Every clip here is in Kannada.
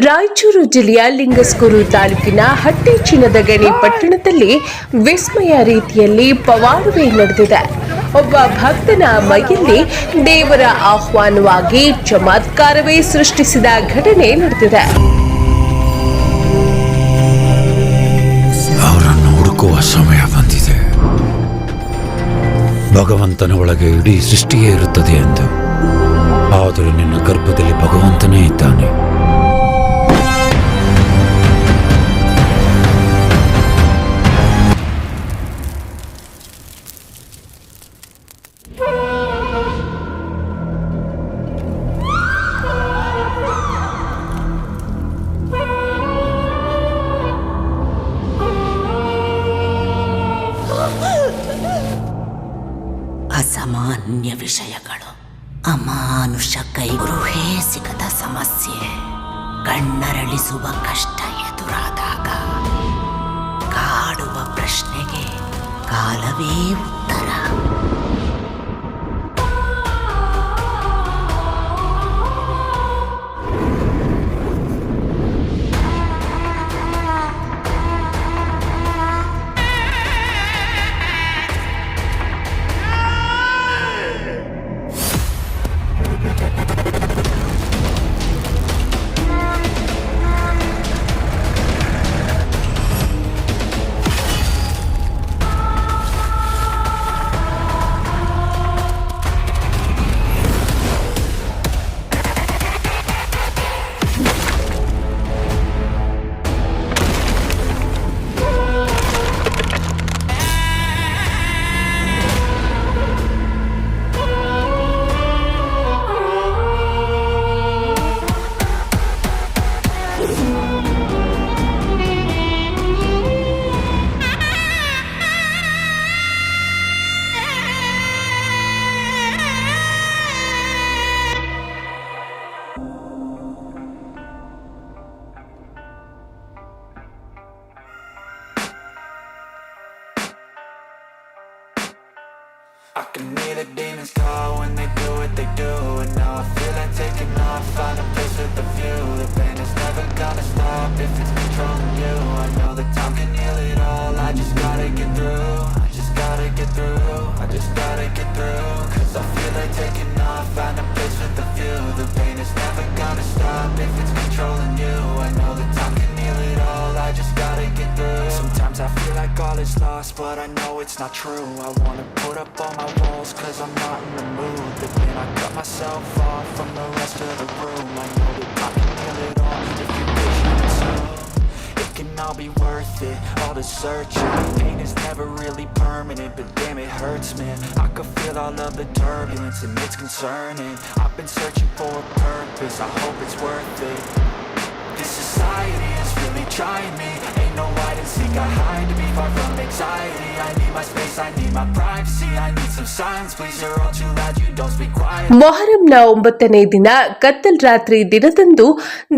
ರಾಯಚೂರು ಜಿಲ್ಲೆಯ ಲಿಂಗಸ್ಕೂರು ತಾಲೂಕಿನ ಹಟ್ಟಿ ಚಿನ್ನದ ಗಣಿ ಪಟ್ಟಣದಲ್ಲಿ ವಿಸ್ಮಯ ರೀತಿಯಲ್ಲಿ ಪವಾಡವೇ ನಡೆದಿದೆ. ಒಬ್ಬ ಭಕ್ತನ ಮೈಯಲ್ಲಿ ದೇವರ ಆಹ್ವಾನವಾಗಿ ಚಮತ್ಕಾರವೇ ಸೃಷ್ಟಿಸಿದ ಘಟನೆ ನಡೆದಿದೆ. ಅವರನ್ನು ಹುಡುಕುವ ಸಮಯ ಬಂದಿದೆ. ಭಗವಂತನ ಒಳಗೆ ಇಡೀ ಸೃಷ್ಟಿಯೇ ಇರುತ್ತದೆ ಎಂದು. ಆದರೆ ನಿನ್ನ ಗರ್ಭದಲ್ಲಿ ಭಗವಂತನೇ ಇದ್ದಾನೆ. ಸಮಸ್ಯೆ. ಕಣ್ಣರಳಿಸುವ ಕಷ್ಟ ಎದುರಾದಾಗ ಕಾಡುವ ಪ್ರಶ್ನೆಗೆ ಕಾಲವೇ Like taking off, find a place with a view The pain is never gonna stop if it's controlling you. I know that time can heal it all, I just gotta get through. Sometimes I feel like all is lost, but I know it's not true. I wanna put up all my walls, cause I'm not in the mood. But then I cut myself off from the rest of the room. I know that I can all be worth it, all the searching Pain is never really permanent, but damn it hurts man. I could feel all of the turbulence and it's concerning. I've been searching for a purpose, I hope it's worth it. This society is really trying me and seek, I hide to be far from anxiety I need my space, I need my privacy I need some silence, please, you're all too loud You don't speak quiet ಮೊಹರಂನ ಒಂಬತ್ತನೇ ದಿನ ಕತ್ತಲ್ ರಾತ್ರಿ ದಿನದಂದು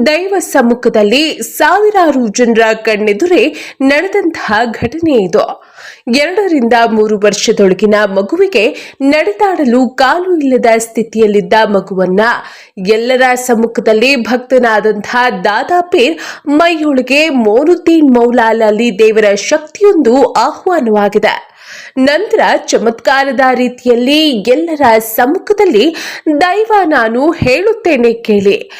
ದೈವ ಸಮ್ಮುಖದಲ್ಲಿ ಸಾವಿರಾರು ಜನರ ಕಣ್ಣೆದುರೇ ನಡೆದಂತಹ ಘಟನೆ ಇದು ಎರಡರಿಂದ ಮೂರು ವರ್ಷದೊಳಗಿನ ಮಗುವಿಗೆ ನಡೆದಾಡಲು ಕಾಲು ಇಲ್ಲದ ಸ್ಥಿತಿಯಲ್ಲಿದ್ದ ಮಗುವನ್ನ ಎಲ್ಲರ ಸಮ್ಮುಖದಲ್ಲಿ ಭಕ್ತನಾದಂತಹ ದಾದಾಪೀರ್ ಮೈಯೊಳಗೆ ಮೋನುದ್ದೀನ್ ಮೌಲಾಲಲ್ಲಿ ದೇವರ ಶಕ್ತಿಯೊಂದು ಆಹ್ವಾನವಾಗಿದೆ. ನಂತರ ಚಮತ್ಕಾರದ ರೀತಿಯಲ್ಲಿ ಎಲ್ಲರ ಸಮ್ಮುಖದಲ್ಲಿ ದೈವ ನಾನು ಹೇಳುತ್ತೇನೆ ಕೇಳಿ.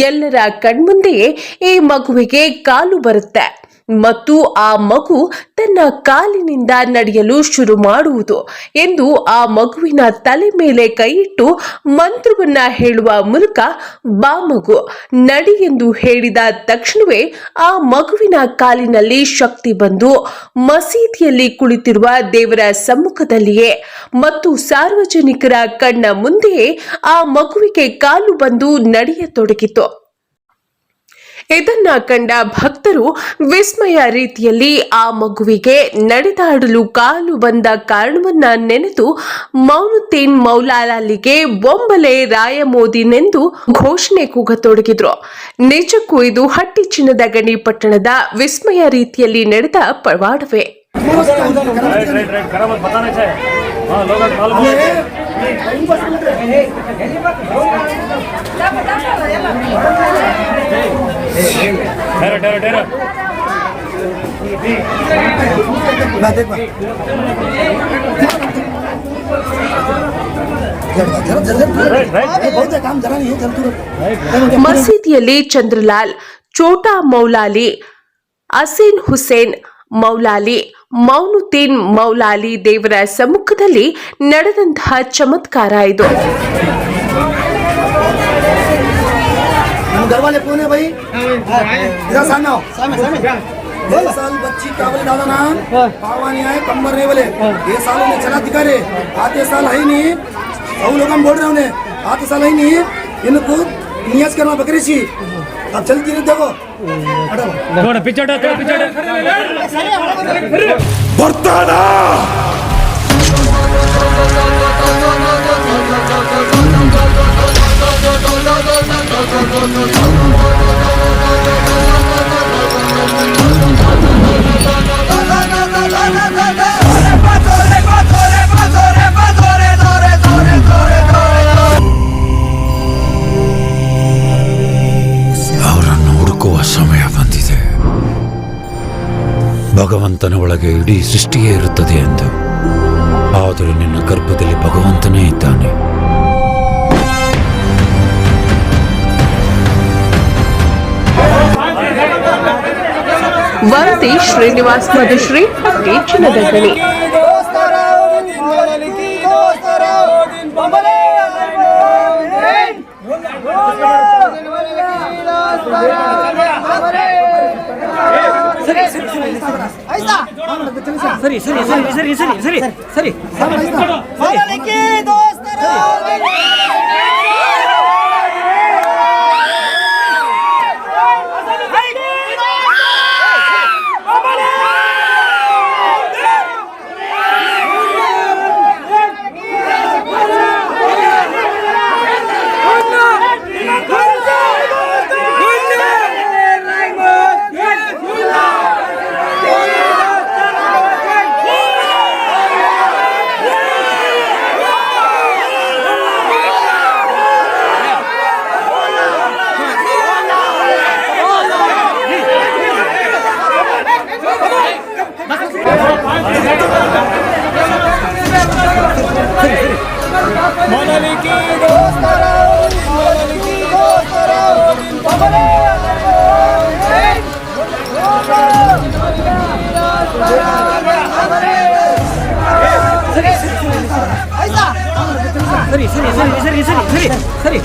ಎಲ್ಲರ ಕಣ್ಮುಂದೆಯೇ ಈ ಮಗುವಿಗೆ ಕಾಲು ಬರುತ್ತೆ. ಮತ್ತು ಆ ಮಗು ತನ್ನ ಕಾಲಿನಿಂದ ನಡೆಯಲು ಶುರು ಮಾಡುವುದು ಎಂದು ಆ ಮಗುವಿನ ತಲೆ ಮೇಲೆ ಕೈಯಿಟ್ಟು ಮಂತ್ರವನ್ನ ಹೇಳುವ ಮೂಲಕ ಬಾ ಮಗು, ನಡಿ ಎಂದು ಹೇಳಿದ ತಕ್ಷಣವೇ ಆ ಮಗುವಿನ ಕಾಲಿನಲ್ಲಿ ಶಕ್ತಿ ಬಂದು ಮಸೀದಿಯಲ್ಲಿ ಕುಳಿತಿರುವ ದೇವರ ಸಮ್ಮುಖದಲ್ಲಿಯೇ ಮತ್ತು ಸಾರ್ವಜನಿಕರ ಕಣ್ಣ ಮುಂದೆಯೇ ಆ ಮಗುವಿಗೆ ಕಾಲು ಬಂದು ನಡೆಯತೊಡಗಿತು. ಇದನ್ನ ಕಂಡ ಭಕ್ತರು ವಿಸ್ಮಯ ರೀತಿಯಲ್ಲಿ ಆ ಮಗುವಿಗೆ ನಡೆದಾಡಲು ಕಾಲು ಬಂದ ಕಾರಣವನ್ನ ನೆನೆದು ಮೌನುದ್ದೀನ್ ಮೌಲಾಲಾಲಿಗೆ ಬೊಂಬಲೆ ರಾಯಮೋದಿನೆಂದು ಘೋಷಣೆ ಕೂಗತೊಡಗಿದ್ರು ನಿಜಕ್ಕೂ ಇದು ಹಟ್ಟಿ ಚಿನ್ನದ ಗಣಿ ಪಟ್ಟಣದ ವಿಸ್ಮಯ ರೀತಿಯಲ್ಲಿ ನಡೆದ ಪವಾಡವೇ ಮಸೀದಿಯಲ್ಲಿ ಚಂದ್ರಲಾಲ್ ಚೋಟಾ ಮೌಲಾಲಿ ಅಸೀನ್ ಹುಸೇನ್ ಮೌಲಾಲಿ ಮೌನುದ್ದೀನ್ ಮೌಲಾಲಿ ದೇವರ ಸಮ್ಮುಖದಲ್ಲಿ ನಡೆದಂತಹ ಚಮತ್ಕಾರ ಇದು. हम घर वाले कौन है भाई? इधर सामने आओ। सामने ये साल बच्ची क्या बोले दादा नाम पावानी आए कम्बर नहीं बोले। ये साल उन्हें चला दिखा रहे आते साल है नहीं। सब लोग हम बोल रहे उन्हें। आते साल है नहीं। इनको नियाज करना बकरी सी। अब चलती नहीं देखो। थोड़ा पीछे थोड़ा पीछे बर्ताना ಸಮಯ ಬಂದಿದೆ. ಭಗವಂತನ ಒಳಗೆ ಇಡೀ ಸೃಷ್ಟಿಯೇ ಇರುತ್ತದೆ ಎಂದು. ಆದರೆ ನಿನ್ನ ಗರ್ಭದಲ್ಲಿ ಭಗವಂತನೇ ಇದ್ದಾನೆ. ವರದಿ ಶ್ರೀನಿವಾಸ್ ಮಧುಶ್ರೀ ಪಟ್ಟಿ ಚಿನ್ನದ ಗಣಿ ಸರಿ ಸರಿ ಸರಿ ಸರಿ ಸರಿ ಸರಿ ಸರಿ ಸರಿ 这里，这里，这里，这里，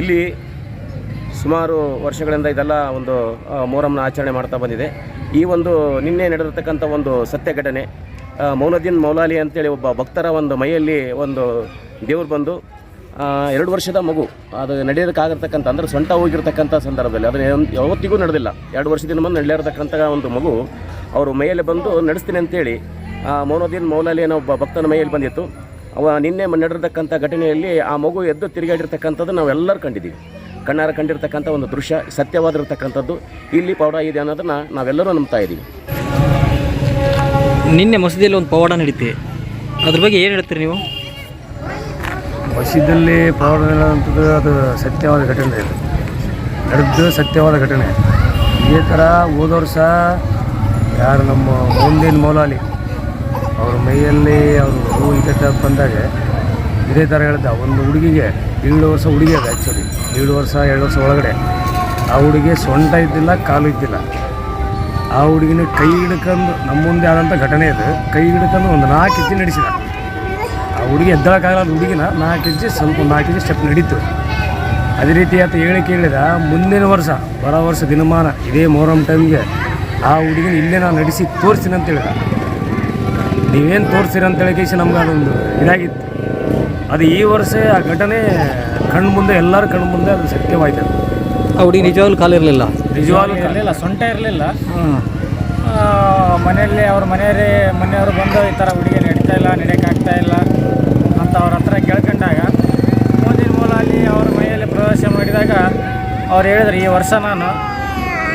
ಇಲ್ಲಿ ಸುಮಾರು ವರ್ಷಗಳಿಂದ ಇದೆಲ್ಲ ಒಂದು ಮೊಹರಮ್ನ ಆಚರಣೆ ಮಾಡ್ತಾ ಬಂದಿದೆ. ಈ ಒಂದು ನಿನ್ನೆ ನಡೆದಿರ್ತಕ್ಕಂಥ ಒಂದು ಸತ್ಯ ಘಟನೆ ಮೌಲದ್ದೀನ್ ಮೌಲಾಲಿ ಅಂತೇಳಿ ಒಬ್ಬ ಭಕ್ತರ ಒಂದು ಮೈಯಲ್ಲಿ ಒಂದು ದೇವರು ಬಂದು ಎರಡು ವರ್ಷದ ಮಗು ಅದು ನಡೆಯೋದಕ್ಕಾಗಿರ್ತಕ್ಕಂಥ ಅಂದರೆ ಸೊಂಟ ಹೋಗಿರ್ತಕ್ಕಂಥ ಸಂದರ್ಭದಲ್ಲಿ ಅದನ್ನು ಯಾವತ್ತಿಗೂ ನಡೆದಿಲ್ಲ. ಎರಡು ವರ್ಷದಿಂದ ಬಂದು ನಡೆಯಿರತಕ್ಕಂಥ ಒಂದು ಮಗು ಅವರು ಮೈಯಲ್ಲಿ ಬಂದು ನಡೆಸ್ತೀನಿ ಅಂತೇಳಿ ಆ, ಮೌನದ್ದೀನ್ ಮೌಲಾಲಿ ಅನ್ನೋ ಒಬ್ಬ ಭಕ್ತನ ಮೈಯಲ್ಲಿ ಬಂದಿತ್ತು. ಅವ ನಿನ್ನೆ ನಡೆದಿರ್ತಕ್ಕಂಥ ಘಟನೆಯಲ್ಲಿ ಆ ಮಗು ಎದ್ದು ತಿರುಗಾಡಿರ್ತಕ್ಕಂಥದ್ದು ನಾವೆಲ್ಲರೂ ಕಂಡಿದ್ದೀವಿ. ಕಣ್ಣಾರ ಕಂಡಿರ್ತಕ್ಕಂಥ ಒಂದು ದೃಶ್ಯ ಸತ್ಯವಾಗಿರ್ತಕ್ಕಂಥದ್ದು ಇಲ್ಲಿ ಪೌಡ ಇದೆ ಅನ್ನೋದನ್ನು ನಾವೆಲ್ಲರೂ ನಂಬ್ತಾ ಇದ್ದೀವಿ. ನಿನ್ನೆ ಮಸೀದಿಯಲ್ಲಿ ಒಂದು ಪವಾಡ ನಡೀತೆ. ಅದ್ರ ಬಗ್ಗೆ ಏನು ಹೇಳ್ತೀರಿ ನೀವು? ಮಸೀದಿಯಲ್ಲಿ ಪೌಡ ಅನ್ನೋಂಥದ್ದು ಅದು ಸತ್ಯವಾದ ಘಟನೆ ಇದು. ನಡೆದು ಸತ್ಯವಾದ ಘಟನೆ. ಇದೇ ಥರ ಹೋದ ವರ್ಷ ಯಾರು ನಮ್ಮ ಮುಂದಿನ ಮೌಲಾಲಿ ಅವ್ರ ಮೈಯಲ್ಲಿ ಅವರು ಹೂ ಇದ್ದ ಬಂದಾಗ ಇದೇ ಥರ ಹೇಳ್ದೆ, ಒಂದು ಹುಡುಗಿಗೆ ಏಳು ವರ್ಷ ಹುಡುಗಿ ಅದು ಆ್ಯಕ್ಚುಲಿ ಏಳು ವರ್ಷ, ಎರಡು ವರ್ಷ ಒಳಗಡೆ. ಆ ಹುಡುಗಿ ಸೊಂಟ ಇದ್ದಿಲ್ಲ, ಕಾಲು ಇದ್ದಿಲ್ಲ. ಆ ಹುಡುಗಿನ ಕೈ ಹಿಡ್ಕೊಂಡು ನಮ್ಮ ಮುಂದೆ ಆದಂಥ ಘಟನೆ ಅದು. ಕೈ ಹಿಡ್ಕೊಂಡು ಒಂದು ನಾಲ್ಕು ಇಂಚು ನಡೆಸಿದ. ಆ ಹುಡುಗಿ ಎದ್ದಳಕ್ಕಾಗಲ್ಲ ಹುಡುಗಿನ, ನಾಲ್ಕು ಇಂಚು ಸ್ವಲ್ಪ ನಾಲ್ಕು ಇಂಚು ಸ್ಟೆಪ್ ನಡೀತು. ಅದೇ ರೀತಿ ಆತ ಹೇಳಿ ಕೇಳಿದ, ಮುಂದಿನ ವರ್ಷ, ಬರೋ ವರ್ಷ ದಿನಮಾನ, ಇದೇ ಮೊಹರಂ ಟೈಮ್ಗೆ ಆ ಹುಡುಗಿನ ಇಲ್ಲೇ ನಾನು ನಡೆಸಿ ತೋರಿಸ್ತೀನಿ ಅಂತ ಹೇಳಿದ. ನೀವೇನು ತೋರಿಸಿರ ಅಂತ ಹೇಳಿ ನಮ್ಗೆ ಅದೊಂದು ಇದಾಗಿತ್ತು. ಅದು ಈ ವರ್ಷ ಆ ಘಟನೆ ಕಣ್ಣು ಮುಂದೆ ಎಲ್ಲರ ಕಣ್ಣು ಮುಂದೆ ಅದು ಸತ್ಯವಾಯ್ತು ಅದು ಆ ಹುಡುಗಿ ನಿಜವಾಗ್ಲೂ ಕಾಲ ಇರಲಿಲ್ಲ? ನಿಜವಾಗ್ಲೂ ಇರಲಿಲ್ಲ ಸೊಂಟ ಇರಲಿಲ್ಲ. ಮನೆಯಲ್ಲಿ ಅವ್ರ ಮನೆಯವರೇ ಮನೆಯವರು ಬಂದು ಈ ಥರ ಹುಡುಗಿ ನಡೀತಾ ಇಲ್ಲ ನಡೆಯೋಕ್ಕಾಗ್ತಾ ಇಲ್ಲ ಅಂತ ಅವ್ರ ಹತ್ರ ಕೇಳ್ಕೊಂಡಾಗ ಮುಂದಿನ ಮೂಲ ಅಲ್ಲಿ ಅವ್ರ ಮನೆಯಲ್ಲಿ ಪ್ರವೇಶ ಮಾಡಿದಾಗ ಅವ್ರು ಹೇಳಿದ್ರು ಈ ವರ್ಷ ನಾನು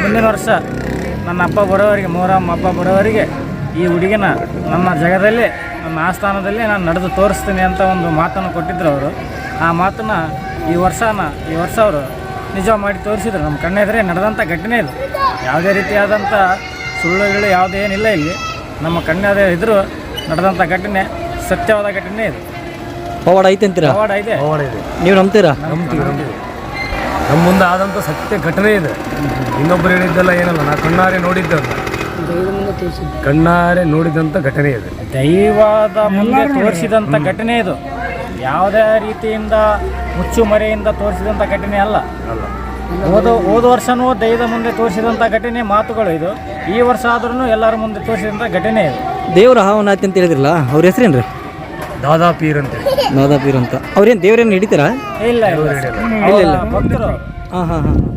ಮುಂದಿನ ವರ್ಷ ನನ್ನ ಅಪ್ಪ ಬರೋವರಿಗೆ ಮೂರಮ್ಮ ಹಬ್ಬ ಬರೋವರಿಗೆ ಈ ಹುಡುಗಿನ ನನ್ನ ಜಗದಲ್ಲಿ ನನ್ನ ಆಸ್ಥಾನದಲ್ಲಿ ನಾನು ನಡೆದು ತೋರಿಸ್ತೀನಿ ಅಂತ ಒಂದು ಮಾತನ್ನು ಕೊಟ್ಟಿದ್ದರು ಅವರು. ಆ ಮಾತನ್ನು ಈ ವರ್ಷನ ಈ ವರ್ಷ ಅವರು ನಿಜ ಮಾಡಿ ತೋರಿಸಿದ್ರು. ನಮ್ಮ ಕಣ್ಣೆದ್ರೆ ನಡೆದಂಥ ಘಟನೆ ಇದು. ಯಾವುದೇ ರೀತಿಯಾದಂಥ ಸುಳ್ಳುಗಳು ಯಾವುದೇ ಏನಿಲ್ಲ ಇಲ್ಲಿ. ನಮ್ಮ ಕಣ್ಣೆದ ಇದ್ರು ನಡೆದಂಥ ಘಟನೆ ಸತ್ಯವಾದ ಘಟನೆ ಇದು. ಪವಾಡ ಐತೆ ಅಂತೀರಾ? ಇದೆ. ಪವಾಡ ಇದೆ. ನೀವು ನಂಬ್ತೀರಾ? ನಂಬ್ತೀವಿ ನಂಬ್ತೀವಿ. ನಮ್ಮ ಮುಂದೆ ಆದಂಥ ಸತ್ಯ ಘಟನೆ ಇದೆ. ಇನ್ನೊಬ್ಬರು ಹೇಳಿದ್ದೆಲ್ಲ ಏನಲ್ಲ ನಾ ಕಣ್ಣಾರೆ ನೋಡಿದ್ದಲ್ಲ. ಕಣ್ಣಾರೆ ನೋಡಿದಂಥ ಘಟನೆ ಇದೆ. ದೈವದ ಮುಂದೆ ತೋರಿಸಿದಂಥ ಘಟನೆ ಇದು. ಯಾವುದೇ ರೀತಿಯಿಂದ ಮುಚ್ಚುಮರೆಯಿಂದ ತೋರಿಸಿದಂಥ ಘಟನೆ ಅಲ್ಲ. ಹೋದ ಹೋದ ವರ್ಷನೂ ದೈವದ ಮುಂದೆ ತೋರಿಸಿದಂಥ ಘಟನೆ ಮಾತುಗಳು ಇದು. ಈ ವರ್ಷ ಆದ್ರೂ ಎಲ್ಲರ ಮುಂದೆ ತೋರಿಸಿದಂಥ ಘಟನೆ ಇದು. ದೇವ್ರ ಹಾವನ ಆಯ್ತು ಅಂತ ಹೇಳಿದ್ರಲ್ಲ ಅವ್ರ ಹೆಸರೇನ್ರಿ? ದಾದಾ ಪೀರ್ ಅಂತ ದಾದಾ ಪೀರ್ ಅಂತ. ಅವ್ರೇನು ದೇವ್ರೇನು ಹಿಡಿತೀರಾ? ಇಲ್ಲ ಇಲ್ಲ. ಹಾ ಇಲ್ಲ. ಭಕ್ತರು. ಹಾಂ ಹಾಂ ಹಾಂ.